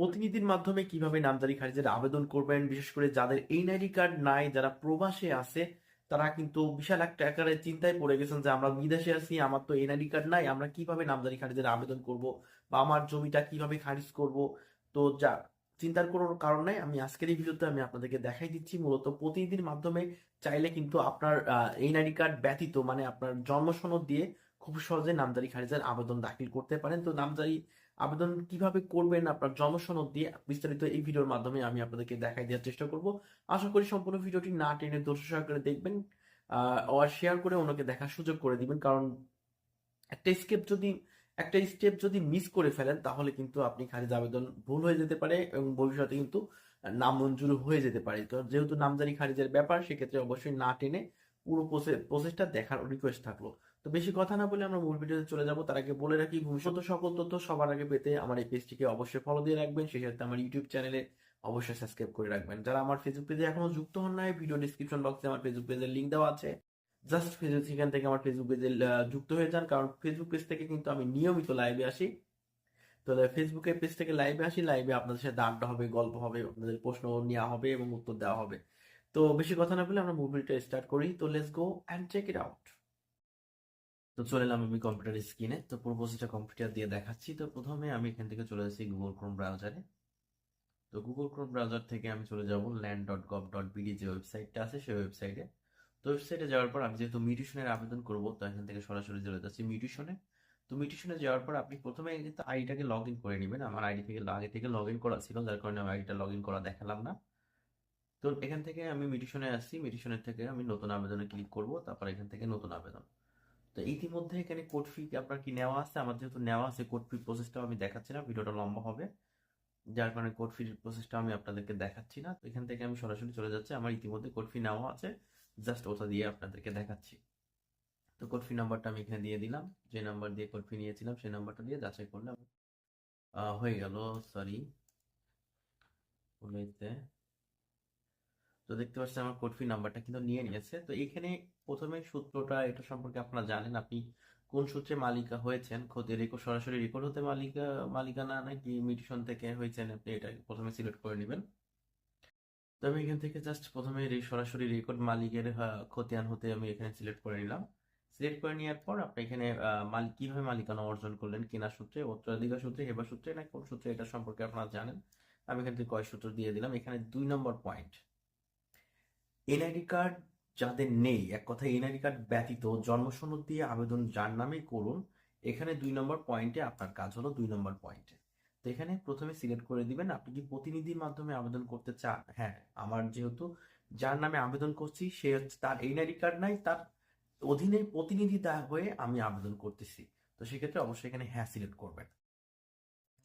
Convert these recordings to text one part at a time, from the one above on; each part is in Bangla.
প্রতিনিধির মাধ্যমে কীভাবে নামজারি খারিজের আবেদন করবেন, বিশেষ করে যাদের এই এনআইডি কার্ড নাই, যারা প্রবাসে আছে, তারা কিন্তু বিশাল একটা আকারে চিন্তায় পড়ে গেছেন যে আমরা বিদেশে আছি, আমার তো এনআইডি কার্ড নাই, আমরা কীভাবে নামজারি খারিজের আবেদন করব বা আমার জমিটা কীভাবে খারিজ করব? তো যা, চিন্তার কোনো কারণ নাই, আমি আজকের এই ভিডিওতে আমি আপনাদেরকে দেখাই দিচ্ছি। মূলত প্রতিনিধির মাধ্যমে চাইলে কিন্তু আপনার এনআইডি কার্ড ব্যতীত মানে আপনার জন্ম সনদ দিয়ে খুব সহজে নামজারি খারিজের আবেদন দাখিল করতে পারেন। তো নামজারি আবেদন কীভাবে করবেন, আপনার জন্ম সনদ দিয়ে বিস্তারিত এই ভিডিওর মাধ্যমে আমি আপনাদেরকে দেখাই দেওয়ার চেষ্টা করব। আশা করি সম্পূর্ণ ভিডিওটি না টেনে দর্শক সহকারে দেখবেন আর শেয়ার করে ওনাকে দেখার সুযোগ করে দিবেন। কারণ একটা স্টেপ যদি, একটা স্টেপ যদি মিস করে ফেলেন, তাহলে কিন্তু আপনি খারিজ আবেদন ভুল হয়ে যেতে পারে এবং ভবিষ্যতে কিন্তু নাম মঞ্জুর হয়ে যেতে পারে। তো যেহেতু নামজারি খারিজের ব্যাপার, সেক্ষেত্রে অবশ্যই না টেনে পুরো প্রসেসটা দেখার রিকোয়েস্ট থাকল। তো বেশি কথা না বলে আমরা মূল ভিডিওতে চলে যাব। তার আগে বলে রাখি, ভবিষ্যৎ সকল তথ্য সবার আগে পেতে আমার এই পেজটিকে অবশ্যই ফলো দিয়ে রাখবেন। সেই সাথে আমার ইউটিউব চ্যানেলে অবশ্যই সাবস্ক্রাইব করে রাখবেন। যারা আমার ফেসবুক পেজে এখনও যুক্ত হন নাই ভিডিও ডিসক্রিপশন বক্সে আমার ফেসবুক পেজের লিঙ্ক দেওয়া আছে। জাস্ট ফেসবুক সেখান থেকে আমার ফেসবুক পেজে যুক্ত হয়ে যান। কারণ ফেসবুক পেজ থেকে কিন্তু আমি নিয়মিত লাইভে আসি। তো ফেসবুকের পেজ থেকে লাইভে আসি। লাইভে আপনাদের সাথে আড্ডা হবে, গল্প হবে, আপনাদের প্রশ্ন নেওয়া হবে এবং উত্তর দেওয়া হবে। তো বেশি কথা না বলে আমরা মুভিটা স্টার্ট করি। তো let's go and check it out তো চলে এলাম আমি কম্পিউটার স্ক্রিনে তো পুরো প্রসেসটা কম্পিউটার দিয়ে দেখাচ্ছি। তো প্রথমে আমি এখান থেকে চলে যাচ্ছি গুগল ক্রোম ব্রাউজারে তো গুগল ক্রোম ব্রাউজার থেকে আমি চলে যাব land dot gov dot BD যে ওয়েবসাইটটা আছে, সেই ওয়েবসাইটে তো ওয়েবসাইটে যাওয়ার পর আমি যেহেতু মিউটিশনের আবেদন করব, তো এখান থেকে সরাসরি চলে যাচ্ছি মিউটিশনে তো মিউটিশনে যাওয়ার পর আপনি প্রথমে কিন্তু আইডিটাকে লগ ইন করে নেবেন। আমার আইডি থেকে আগে থেকে লগ ইন করা ছিল, যার কারণে আমি আইডিটা লগ ইন করা দেখালাম না। তো এখান থেকে আমি মিটিশনে আসছি। মিটিশনের থেকে আমি নতুন আবেদনে ক্লিক করব, তারপর এখান থেকে নতুন আবেদন। তো ইতিমধ্যে এখানে কোড ফি আপনার কি নেওয়া আছে? আমার যেহেতু নেওয়া আছে কোড ফি প্রসেসটাও আমি দেখাচ্ছি না, ভিডিওটা লম্বা হবে। যার কারণে কোড ফির প্রসেসটা আমি আপনাদেরকে দেখাচ্ছি না। তো এখান থেকে আমি সরাসরি চলে যাচ্ছি। আমার ইতিমধ্যে কোড ফি নেওয়া আছে। জাস্ট ওটা দিয়ে আপনাদেরকে দেখাচ্ছি। তো কোড ফি নাম্বারটা আমি এখানে দিয়ে দিলাম। যে নাম্বার দিয়ে কোড ফি নিয়েছিলাম, সেই নাম্বারটা দিয়ে যাচাই করলাম। হয়ে গেল সরি তো দেখতে পাচ্ছেন আমার কোড ফি নাম্বারটা কিন্তু নিয়ে নিয়েছে। তো এখানে প্রথমে সূত্রটা এটা সম্পর্কে আপনারা জানেন আপনি কোন সূত্রে মালিকা হয়েছেন ক্ষতি রেকর্ড সরাসরি রেকর্ড হতে মালিকা মালিকানা নাকি মিটিশন থেকে হয়েছেন আপনি এটা প্রথমে সিলেক্ট করে নেবেন। তো আমি এখান থেকে জাস্ট প্রথমে সরাসরি রেকর্ড মালিকের খতিয়ান হতে আমি এখানে সিলেক্ট করে নিলাম। সিলেক্ট করে নেওয়ার পর আপনি এখানে মালিক কীভাবে মালিকানা অর্জন করলেন কেনা সূত্রে উত্তরাধিকার সূত্রে হেবা সূত্রে না কোন সূত্রে এটা সম্পর্কে আপনারা জানেন। আমি এখান থেকে কয় সূত্র দিয়ে দিলাম। এখানে দুই নম্বর পয়েন্ট এনআইডি কার্ড যাদের নেই, এক কথা এনআইডি কার্ড ব্যতীত জন্মসনদ দিয়ে আবেদন যার নামেই করুন, এখানে দুই নম্বর পয়েন্টে আপনার কাজ হলো দুই নম্বর পয়েন্টে তো এখানে প্রথমে সিলেক্ট করে দিবেন, আপনি কি প্রতিনিধির মাধ্যমে আবেদন করতে চান হ্যাঁ আমার যেহেতু যার নামে আবেদন করছি, সে হচ্ছে তার এনআইডি কার্ড নাই, তার অধীনে প্রতিনিধি হয়ে আমি আবেদন করতেছি। তো সেক্ষেত্রে অবশ্যই এখানে হ্যাঁ সিলেক্ট করবেন।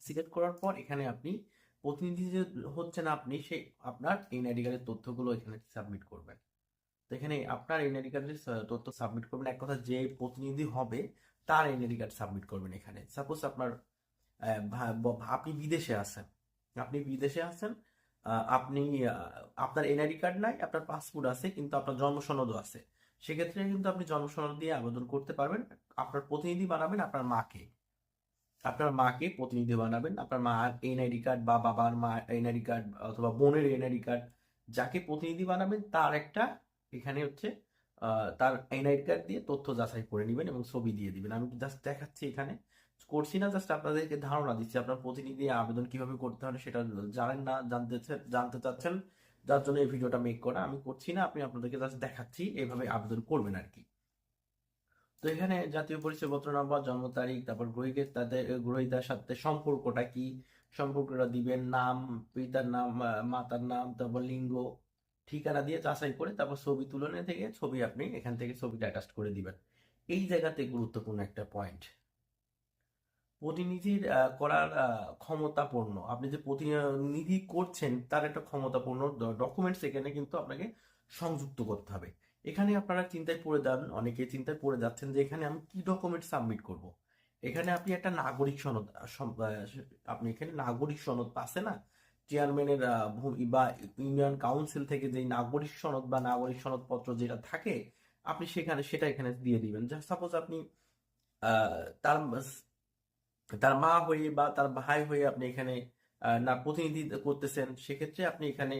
সিলেক্ট করার পর এখানে আপনি প্রতিনিধি যে হচ্ছেন আপনি, সেই আপনার এনআইডি কার্ডের তথ্যগুলো এখানে সাবমিট করবেন। তো এখানে আপনার এনআইডি কার্ডের তথ্য সাবমিট করবেন। এক কথা যে প্রতিনিধি হবে, তার এনআইডি কার্ড সাবমিট করবেন এখানে। সাপোজ আপনার আপনি বিদেশে আছেন। আপনি বিদেশে আছেন আপনি আপনার এনআইডি কার্ড নাই, আপনার পাসপোর্ট আছে, কিন্তু আপনার জন্ম সনদও আছে। সেক্ষেত্রে কিন্তু আপনি জন্ম সনদ দিয়ে আবেদন করতে পারবেন। আপনার প্রতিনিধি বানাবেন আপনার মাকে। আপনার মাকে প্রতিনিধি বানাবেন, আপনার মা এনআইডি কার্ড বা বাবার মা এনআইডি কার্ড অথবা বোনের এনআইডি কার্ড যাকে প্রতিনিধি বানাবেন তার একটা এখানে হচ্ছে তার এনআইডি কার্ড দিয়ে তথ্য যাচাই করে নেবেন এবং ছবি দিয়ে দিবেন। আমি জাস্ট দেখাচ্ছি এখানে। করছি না জাস্ট আপনাদেরকে ধারণা দিচ্ছি আপনার প্রতিনিধি আবেদন কীভাবে করতে হবে সেটা জানেন না, জানতে জানতে চাচ্ছেন, যার জন্য এই ভিডিওটা মেক করা। আমি করছি না আপনি আপনাদেরকে জাস্ট দেখাচ্ছি এইভাবে আবেদন করবেন আর কি। তো এখানে জাতীয় পরিচয় পরিচয়পত্র নাম্বার, জন্ম তারিখ, তারপর গ্রহীকের তাদের, গ্রহীতার সাথে সম্পর্কটা কি? সম্পর্কটা দিবেন নাম, পিতার নাম মাতার নাম, তারপর লিঙ্গ ঠিকানা দিয়ে যাচাই করে তারপর ছবি তুলনে থেকে ছবি আপনি এখান থেকে ছবিটা অ্যাটাচ করে দিবেন। এই জায়গাতে গুরুত্বপূর্ণ একটা পয়েন্ট প্রতিনিধির করার ক্ষমতাপূর্ণ। আপনি যে প্রতিনিধি করছেন তার একটা ক্ষমতাপূর্ণ ডকুমেন্টস এখানে কিন্তু আপনাকে সংযুক্ত করতে হবে। এখানে আপনারা চিন্তায় পড়ে যান অনেকে চিন্তায় পড়ে যাচ্ছেন যে এখানে আমি কি ডকুমেন্ট সাবমিট করব। এখানে আপনি একটা নাগরিক সনদ আপনি এখানে নাগরিক সনদ আছে না চেয়ারম্যানের ভূমি বা ইউনিয়ন কাউন্সিল থেকে যে নাগরিক সনদ বা নাগরিক সনদপত্র যেটা থাকে, আপনি সেখানে, সেটা এখানে দিয়ে দিবেন সাপোজ আপনি তার তার মা হয়ে বা তার ভাই হয়ে আপনি এখানে না প্রতিনিধি করতেছেন, সেক্ষেত্রে আপনি এখানে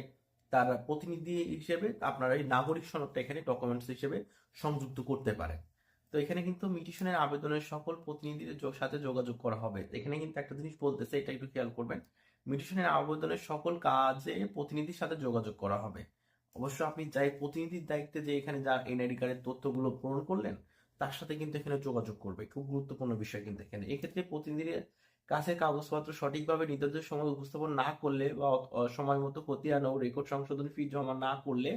তার প্রতিনিধি হিসেবে আপনার এই নাগরিক সনদটা এখানে ডকুমেন্টস হিসেবে সংযুক্ত করতে পারেন তো এখানে কিন্তু মিটিশনের আবেদনের সকল প্রতিনিধিদের সাথে যোগাযোগ করা হবে। এখানে কিন্তু একটা জিনিস বলতেছে, এটা একটু খেয়াল করবেন। মিটিশনের আবেদনের সকল কাজে প্রতিনিধির সাথে যোগাযোগ করা হবে। অবশ্য আপনি যাই প্রতিনিধির দায়িত্বে যে এখানে যা এনআইডি কার্ডের তথ্যগুলো পূরণ করলেন, তার সাথে কিন্তু এখানে যোগাযোগ করবে। খুব গুরুত্বপূর্ণ বিষয় কিন্তু এখানে। এক্ষেত্রে প্রতিনিধির কাছে কাগজপত্র সঠিকভাবে নির্ধারিত সময় উপস্থাপন না করলে বা সময় মতো খতিয়ান রেকর্ড সংশোধন ফি জমা না করলে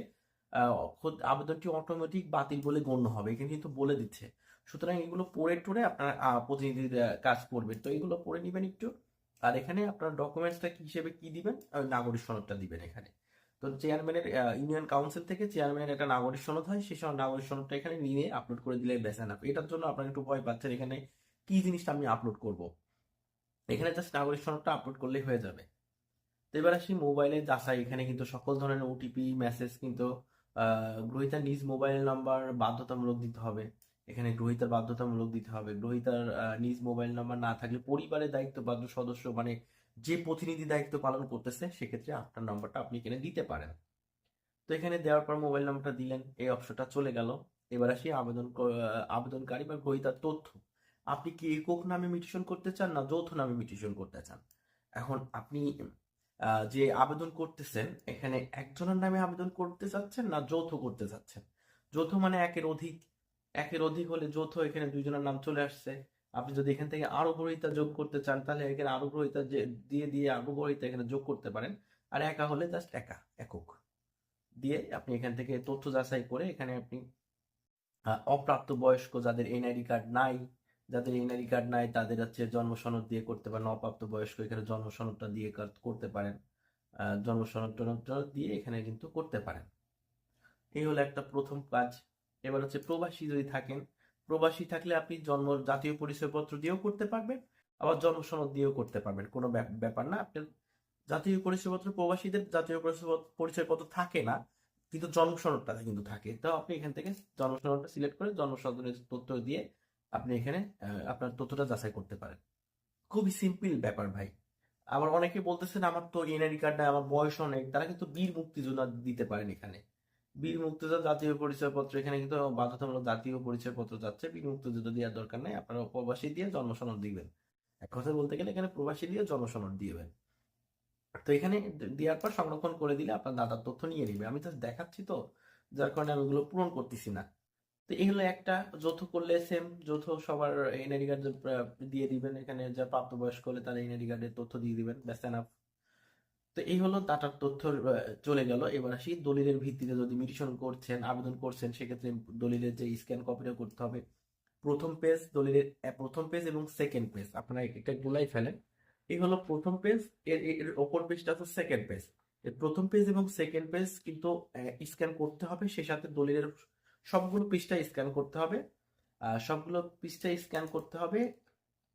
আবেদনটি অটোমেটিক বাতিল বলে গণ্য হবে। এখানে কিন্তু বলে দিচ্ছে। সুতরাং এগুলো পড়ে টড়ে আপনার প্রতিনিধির কাজ করবে। তো এগুলো পড়ে নেবেন একটু। আর এখানে আপনার ডকুমেন্টসটা কি হিসেবে কি দিবেন? নাগরিক সনদটা দিবেন এখানে। তো চেয়ারম্যানের ইউনিয়ন কাউন্সিল থেকে চেয়ারম্যানের একটা নাগরিক সনদ হয়। সেই সব নাগরিক সনদটা এখানে নিয়ে আপলোড করে দিলে বেসেন আপ এটার জন্য আপনার একটু ভয় পাচ্ছেন এখানে কি জিনিসটা আমি আপলোড করব। এখানে জাস্ট নাগরিক সনদটা আপলোড করলেই হয়ে যাবে। তো এবার আসি মোবাইলে যাচাই। এখানে কিন্তু সকল ধরনের ওটিপি মেসেজ কিন্তু গ্রহীতার নিজ মোবাইল নাম্বার বাধ্যতামূলক দিতে হবে। এখানে গ্রহীতার বাধ্যতামূলক দিতে হবে। গ্রহীতার নিজ মোবাইল নাম্বার না থাকলে পরিবারের দায়িত্বপ্রাপ্ত সদস্য মানে যে প্রতিনিধি দায়িত্ব পালন করতেছে, সেক্ষেত্রে আপনার নাম্বারটা আপনি এখানে দিতে পারেন। তো এখানে দেওয়ার পর মোবাইল নাম্বারটা দিলেন, এই অপশনটা চলে গেল। এবার আসি আবেদন আবেদনকারী বা গ্রহীতার তথ্য। আপনি কি একক নামে মিটিশন করতে চান না যৌথ নামে মিটিশন করতে চান? এখন আপনি যে আবেদন করতেছেন, এখানে একজনের নামে আবেদন করতে চাচ্ছেন না যৌথ করতে চাচ্ছেন? যৌথ মানে একের অধিক একের অধিক হলে যৌথ এখানে দুইজনের নাম চলে আসছে। আপনি যদি এখান থেকে আরও গ্রহীতা যোগ করতে চান, তাহলে এখানে আরও গ্রহীতা দিয়ে দিয়ে আরও গ্রহীতা এখানে যোগ করতে পারেন। আর একা হলে জাস্ট একা, একক। দিয়ে আপনি এখান থেকে তথ্য যাচাই করে এখানে আপনি অপ্রাপ্ত বয়স্ক যাদের এনআইডি কার্ড নাই যাদের এনআইডি কার্ড নাই, তাদের হচ্ছে জন্ম সনদ দিয়ে করতে পারেন, অপ্রাপ্ত বয়স্ক এখানে জন্ম সনদটা দিয়ে করতে পারেন। জন্ম সনদ দিয়ে এখানে কিন্তু করতে পারেন। এই হলো একটা প্রথম কাজ। এবার হচ্ছে প্রবাসী যদি থাকেন, প্রবাসী থাকলে আপনি জন্ম জাতীয় পরিচয়পত্র দিয়েও করতে পারবেন, আবার জন্ম সনদ দিয়েও করতে পারবেন। কোনো ব্যাপ- ব্যাপার না, আপনার জাতীয় পরিচয়পত্র, প্রবাসীদের জাতীয় পরিচয়পত্র থাকে না, কিন্তু জন্ম সনদটা কিন্তু থাকে। তো আপনি এখান থেকে জন্ম সনদটা সিলেক্ট করে জন্ম সনদের তথ্য দিয়ে আপনি এখানে আপনার তথ্যটা যাচাই করতে পারেন। খুবই সিম্পল ব্যাপার ভাই। আবার অনেকে বলতেছেন, আমার তো এনআইডি কার্ড নাই, আমার বয়স অনেক। তারা কিন্তু বীর মুক্তিযোদ্ধা দিতে পারেন এখানে। বীর মুক্তিযোদ্ধা জাতীয় পরিচয়পত্র, এখানে কিন্তু বাধ্যতামূলক জাতীয় পরিচয়পত্র যাচ্ছে। বীর মুক্তিযোদ্ধা দেওয়ার দরকার নাই, আপনারা প্রবাসী দিয়ে জন্ম সনদ দিবেন। এক কথা বলতে গেলে এখানে প্রবাসী দিয়ে জন্ম সনদ দিবেন। তো এখানে দেওয়ার পর সংরক্ষণ করে দিলে আপনার দাদার তথ্য নিয়ে নিবে। আমি তো দেখাচ্ছি তো, যার কারণে আমি ওগুলো পূরণ করতেছি না। তো এই হলো একটা, যৌথ করলে সেম যৌথ সবার এনআইডি কার্ড দিয়ে দিবেন। এখানে যা প্রাপ্তবয়স্ক হলে তার এনআইডি কার্ডের তথ্য দিয়ে দিবেন। ব্যাস এনাফ তো এই হলো ডাটার তথ্য চলে গেল। এবার আসি দলিলের ভিত্তিতে যদি মিটিশন করছেন, আবেদন করছেন, সেক্ষেত্রে দলিলের যে স্ক্যান কপিটা করতে হবে। প্রথম পেজ দলিলের প্রথম পেজ এবং সেকেন্ড পেজ আপনারা একটা গোলাই ফেলেন। এই হলো প্রথম পেজ এর এর ওপর পেজটা হচ্ছে সেকেন্ড পেজ এর প্রথম পেজ এবং সেকেন্ড পেজ কিন্তু স্ক্যান করতে হবে। সেই সাথে দলিলের সবগুলো পৃষ্ঠা স্ক্যান করতে হবে। সবগুলো পৃষ্ঠা স্ক্যান করতে হবে।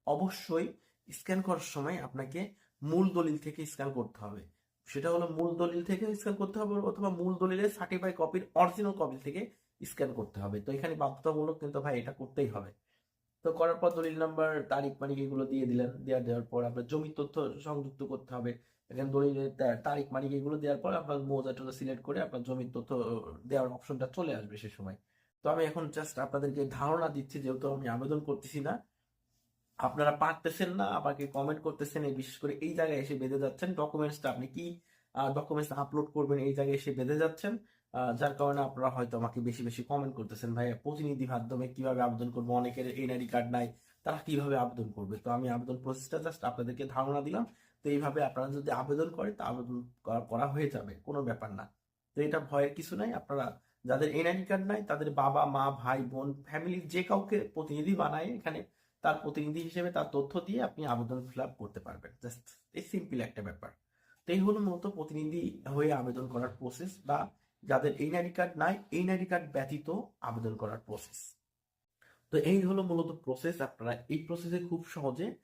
অবশ্যই স্ক্যান করার সময় আপনাকে মূল দলিল থেকে স্ক্যান করতে হবে। সেটা হলো মূল দলিল থেকে স্ক্যান করতে হবে অথবা মূল দলিলের সার্টিফাই কপির অরিজিনাল কপি থেকে স্ক্যান করতে হবে। তো এখানে বাধ্যতামূলক কিন্তু ভাই এটা করতেই হবে। তো করার পর দলিল নাম্বার তারিখ, মানিক এগুলো দিয়ে দিলেন। দেওয়ার দেওয়ার পর আপনার জমির তথ্য সংযুক্ত করতে হবে। এখানে দলিলের তারিখ মানিক এগুলো দেওয়ার পর আপনার মৌজা টোজা সিলেক্ট করে আপনার জমির তথ্য দেওয়ার অপশনটা চলে আসবে সে সময়। তো আমি এখন জাস্ট আপনাদেরকে ধারণা দিচ্ছি, যেহেতু আমি আবেদন করতেছি না, আপনারা পারতেছেন না, আমাকে কমেন্ট করতেছেন, এই বিশেষ করে এই জায়গায় এসে বেঁধে যাচ্ছেন ডকুমেন্টসটা আপনি কি ডকুমেন্টস আপলোড করবেন এই জায়গায় এসে বেঁধে যাচ্ছেন? যার কারণে আপনারা হয়তো আমাকে বেশি বেশি কমেন্ট করতেছেন ভাই প্রতিনিধি মাধ্যমে কীভাবে আবেদন করব? অনেকের এনআইডি কার্ড নাই, তারা কীভাবে আবেদন করবে? তো আমি আবেদন প্রসেসটা জাস্ট আপনাদেরকে ধারণা দিলাম। তো এইভাবে আপনারা যদি আবেদন করেন তা আবেদন করা- করা হয়ে যাবে, কোনো ব্যাপার না। তো এটা ভয়ের কিছু নাই, আপনারা যাদের এনআইডি কার্ড নাই, তাদের বাবা, মা, ভাই, বোন ফ্যামিলির যে কাউকে প্রতিনিধি বানায় এখানে, তার প্রতিনিধি হিসেবে তার তথ্য দিয়ে আপনি আবেদন ফিল আপ করতে পারবেন। জাস্ট এই সিম্পল একটা ব্যাপার। তো এই হলো মূলত প্রতিনিধি হয়ে আবেদন করার প্রসেস বা যাদের এনআইডি কার্ড নাই এনআইডি কার্ড ব্যতীত আবেদন করার প্রসেস তো এই হলো মূলত প্রসেস আপনারা এই প্রসেসে খুব সহজে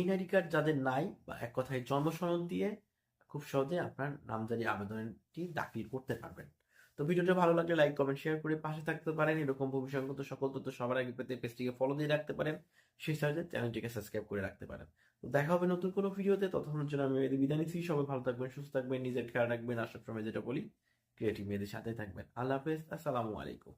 এনআইডি কার্ড যাদের নাই বা এক কথায় জন্ম সনদ দিয়ে খুব সহজে আপনার নামজারি আবেদনটি দাখিল করতে পারবেন। তো ভিডিওটা ভালো লাগলে লাইক কমেন্ট শেয়ার করে পাশে থাকতে পারেন। এরকম ভবিষ্যৎ সকল তথ্য সবার আগে পেতে পেজটিকে ফলো দিয়ে রাখতে পারেন। সেই সাথে চ্যানেলটিকে সাবস্ক্রাইব করে রাখতে পারেন। তো দেখা হবে নতুন কোনো ভিডিওতে। ততক্ষণের জন্য আমি মেয়েদের বিদায় নিচ্ছি। সবাই ভালো থাকবেন, সুস্থ থাকবেন, নিজের খেয়াল রাখবেন। আর সবসময় যেটা বলি ক্রিয়েটিভ মেয়েদের সাথে থাকবেন। আল্লাহ হাফেজ। আসসালামু আলাইকুম।